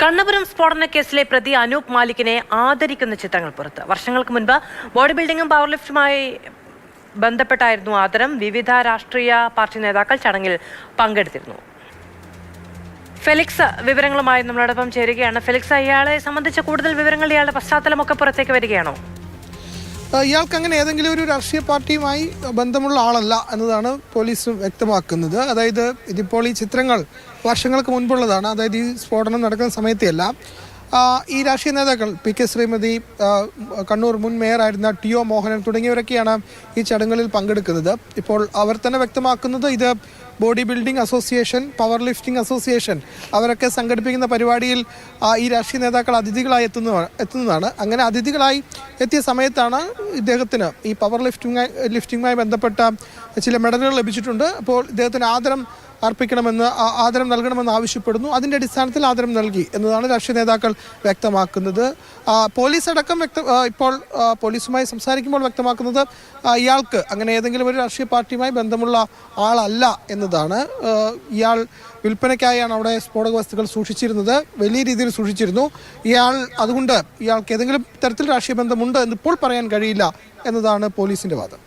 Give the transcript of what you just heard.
കണ്ണപുരം സ്ഫോടന കേസിലെ പ്രതി അനൂപ് മാലിക്കിനെ ആദരിക്കുന്ന ചിത്രങ്ങൾ പുറത്ത്. വർഷങ്ങൾക്ക് മുൻപ് ബോഡി ബിൽഡിംഗും പവർ ലിഫ്റ്റുമായി ബന്ധപ്പെട്ടായിരുന്നു ആദരം. വിവിധ രാഷ്ട്രീയ പാർട്ടി നേതാക്കൾ ചടങ്ങിൽ പങ്കെടുത്തിരുന്നു. ഫെലിക്സ് വിവരങ്ങളുമായി നമ്മളോടൊപ്പം ചേരുകയാണ്. ഫെലിക്സ് ഇയാളെ സംബന്ധിച്ച കൂടുതൽ വിവരങ്ങൾ ഇയാളുടെ പശ്ചാത്തലമൊക്കെ പുറത്തേക്ക് വരികയാണോ? ഇയാൾക്ക് അങ്ങനെ ഏതെങ്കിലും ഒരു രാഷ്ട്രീയ പാർട്ടിയുമായി ബന്ധമുള്ള ആളല്ല എന്നതാണ് പോലീസ് വ്യക്തമാക്കുന്നത്. അതായത് ഇതിപ്പോൾ ഈ ചിത്രങ്ങൾ വർഷങ്ങൾക്ക് മുൻപുള്ളതാണ്. അതായത് ഈ സ്ഫോടനം നടക്കുന്ന സമയത്തെയല്ല. ഈ രാഷ്ട്രീയ നേതാക്കൾ പി കെ ശ്രീമതി കണ്ണൂർ മുൻ മേയറായിരുന്ന ടി ഒ മോഹനൻ തുടങ്ങിയവരൊക്കെയാണ് ഈ ചടങ്ങുകളിൽ പങ്കെടുക്കുന്നത്. ഇപ്പോൾ അവർ തന്നെ വ്യക്തമാക്കുന്നത് ഇത് body building association power lifting association അവരൊക്കെ സംഘടിപ്പിക്കുന്ന പരിപാടിയിൽ ഈ രാഷ്ട്രീയ നേതാക്കൾ അതിഥികളായി എത്തുന്ന എത്തുന്നതാണ്. അങ്ങനെ അതിഥികളായി എത്തിയ സമയത്താണ് ഇദ്ദേഹത്തിന് ഈ പവർ ലിഫ്റ്റിംഗ് ലിഫ്റ്റിംഗുമായി ബന്ധപ്പെട്ട ചില മെഡലുകൾ ലഭിച്ചിട്ടുണ്ട്. അപ്പോൾ ഇദ്ദേഹത്തിന് ആദരം അർപ്പിക്കണമെന്ന് ആദരം നൽകണമെന്ന് ആവശ്യപ്പെടുന്നു. അതിന്റെ അടിസ്ഥാനത്തിൽ ആദരം നൽകി എന്നതാണ് രാഷ്ട്രീയ നേതാക്കൾ വ്യക്തമാക്കുന്നത്. പോലീസ് അടക്കം വ്യക്ത ഇപ്പോൾ പോലീസുമായി സംസാരിക്കുമ്പോൾ വ്യക്തമാക്കുന്നത് ഇയാൾക്ക് അങ്ങനെ ഏതെങ്കിലും ഒരു രാഷ്ട്രീയ പാർട്ടിയുമായി ബന്ധമുള്ള ആളല്ല എന്നതാണ്. ഇയാൾ വിൽപ്പനയ്ക്കായാണ് അവിടെ സ്ഫോടക വസ്തുക്കൾ സൂക്ഷിച്ചിരുന്നത് വലിയ രീതിയിൽ സൂക്ഷിച്ചിരുന്നു. ഇയാൾ അതുകൊണ്ട് ഇയാൾക്ക് ഏതെങ്കിലും തരത്തിൽ രാഷ്ട്രീയ ബന്ധമുണ്ട് എന്ന് ഇപ്പോൾ പറയാൻ കഴിയില്ല എന്നതാണ് പോലീസിന്റെ വാദം.